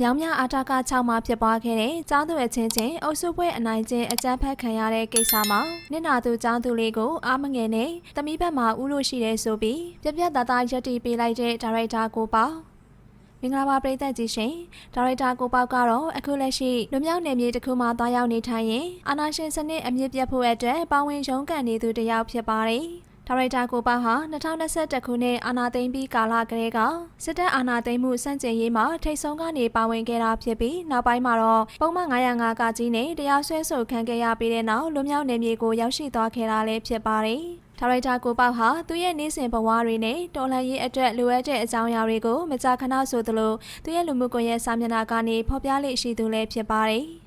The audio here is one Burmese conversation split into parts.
မြောင်မြအာတာက6မှာဖြစ်ပွားခဲ့တဲ့ကျောင်းသူအချင်းချင်းအုပ်စုပွဲအနိုင်ကျင့်အကြမ်းဖက်ခံရတဲ့ကိစ္စမှာနင့်နာသူကျောင်းသူလေးကိုအာမငယ်နဲ့တမိဘက်မှာဥလို့ရှိတယ်ဆိုပြီးပြက်ပြက်သားသားရက်တီပေးလိုက်တဲ့ဒါရိုက်တာကိုပေါ့မင်္ဂလာပါပရိသတ်ကြီးရှင်ဒါရိုက်တာကိုပေါက်ကတော့အခုလက်ရှိလူမျိုးနယ်မြေတစ်ခုမှာတွားရောက်နေထိုင်ရင်အာနာရှင်စနစ်အမြင့်ပြတ်ဖို့အတွက်ပါဝင်ရုန်းကန်နေသူတစ်ယောက်ဖြစ်ပါတယ် ဒါရိုက်တာကိုပေါဟာ2021ခုနှစ်အာနာသိမ့်ပြီးကာလကလေးကစစ်တပ်အာဏာသိမ်းမှုစန့်ကျင်ရေးမှာထိတ်ဆုံးကနေပါဝင်ခဲ့တာဖြစ်ပြီးနောက်ပိုင်းမှာတော့ပုံမှန်905ကကြီးနဲ့တရားစွဲဆိုခံခဲ့ရပြီးတဲ့နောက်လူမျိုးနယ်မြေကိုရောက်ရှိသွားခဲ့တာလည်းဖြစ်ပါတယ်။ဒါရိုက်တာကိုပေါဟာသူ့ရဲ့နေ့စဉ်ဘဝတွေနဲ့တော်လှန်ရေးအတွက်လိုအပ်တဲ့အကြောင်းအရာတွေကိုမကြာခဏဆိုသလိုသူ့ရဲ့လူမှုကွန်ရက်စာမျက်နှာကနေဖော်ပြလေ့ရှိသူလည်းဖြစ်ပါတယ်။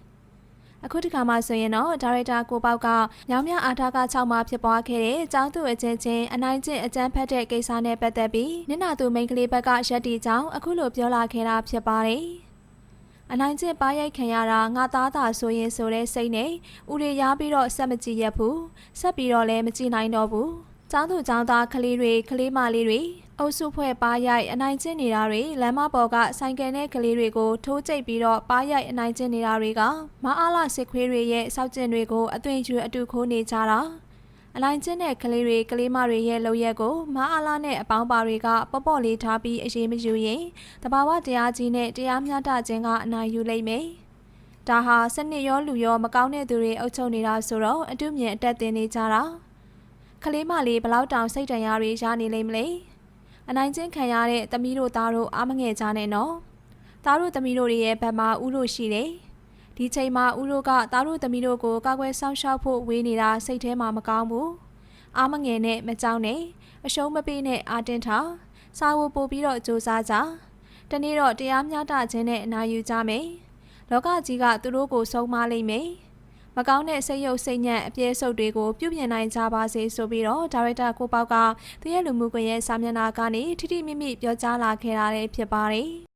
အခုဒီခါမှဆိုရင်တော့ဒါရိုက်တာကိုပေါက်ကညောင်မြအာထာက6မှာဖြစ်ပွားခဲ့တဲ့ကျောင်းသူအချင်းချင်းအနိုင်ကျင့်အကြမ်းဖက်တဲ့ကိစ္စနဲ့ပတ်သက်ပြီးနင့်နာသူမိန်းကလေးဘက်ကရက်တီကြောင်းအခုလိုပြောလာခဲ့တာဖြစ်ပါတယ်။အနိုင်ကျင့်ပါရိုက်ခံရတာငါသားသာဆိုရင်ဆိုတဲ့စိတ်နဲ့ဦးရေရပြီးတော့ဆက်မကြည့်ရဘူး။ဆက်ပြီးတော့လည်းမကြည့်နိုင်တော့ဘူး။ ကျောင်းသူကျောင်းသားကလေးတွေကလေးမလေးတွေအုပ်စုဖွဲ့ပါရိုက်အနိုင်ကျင့်နေတာတွေလမ်းမပေါ်ကဆိုင်ကယ်နဲ့ကလေးတွေကိုထိုးကျိတ်ပြီးတော့ပါရိုက်အနိုင်ကျင့်နေတာတွေကမအားလာစစ်ခွေးတွေရဲ့စောက်ကျင်တွေကိုအသွင်ယူအတူခိုးနေကြတာအနိုင်ကျင့်တဲ့ကလေးတွေကလေးမတွေရဲ့လုပ်ရက်ကိုမအားလာနဲ့အပေါင်းပါတွေကပေါ့ပေါ့လေးထားပြီးအရေးမယူရင်တဘာဝတရားကြီးနဲ့တရားမျှတခြင်းကအနိုင်ယူလိမ့်မယ်ဒါဟာစနစ်ရောလူရောမကောင်းတဲ့သူတွေအုပ်ချုပ်နေတာဆိုတော့အတုမြင်အတက်တင်နေကြတာ ကလေးမလေးဘလောက်တောင်စိတ်တန်ရာတွေရနေလိမ့်မလဲအနိုင်ကျင့်ခံရတဲ့သမီးတို့သားတို့အားမငယ်ကြနဲ့နော်။သားတို့သမီးတို့တွေရဲ့ဘက်မှာဥလို့ရှိတယ်။ဒီချိန်မှာဥလို့ကသားတို့သမီးတို့ကိုကာကွယ်ဆောင်ရှောက်ဖို့ဝေးနေတာစိတ်ထဲမှာမကောင်းဘူး။အားမငယ်နဲ့မကြောက်နဲ့အရှုံးမပေးနဲ့အာတင်ထား။စာဝပို့ပြီးတော့စူးစမ်းကြ။တနေ့တော့တရားမျှတခြင်းနဲ့အနာယူကြမယ်။လောကကြီးကသူတို့ကိုဆုံးမလိမ့်မယ်။ မကောင်းတဲ့စိတ်ရုပ်စိတ်ညံ့အပြည့်စုံတွေကိုပြုပြင်နိုင်ကြပါစေဆိုပြီးတော့ဒါရိုက်တာကိုပေါက်ကသူရဲ့လူမှုကွန်ရက်စာမျက်နှာကနေထိထိမိမိပြောကြားလာခဲ့တာလည်းဖြစ်ပါတယ်။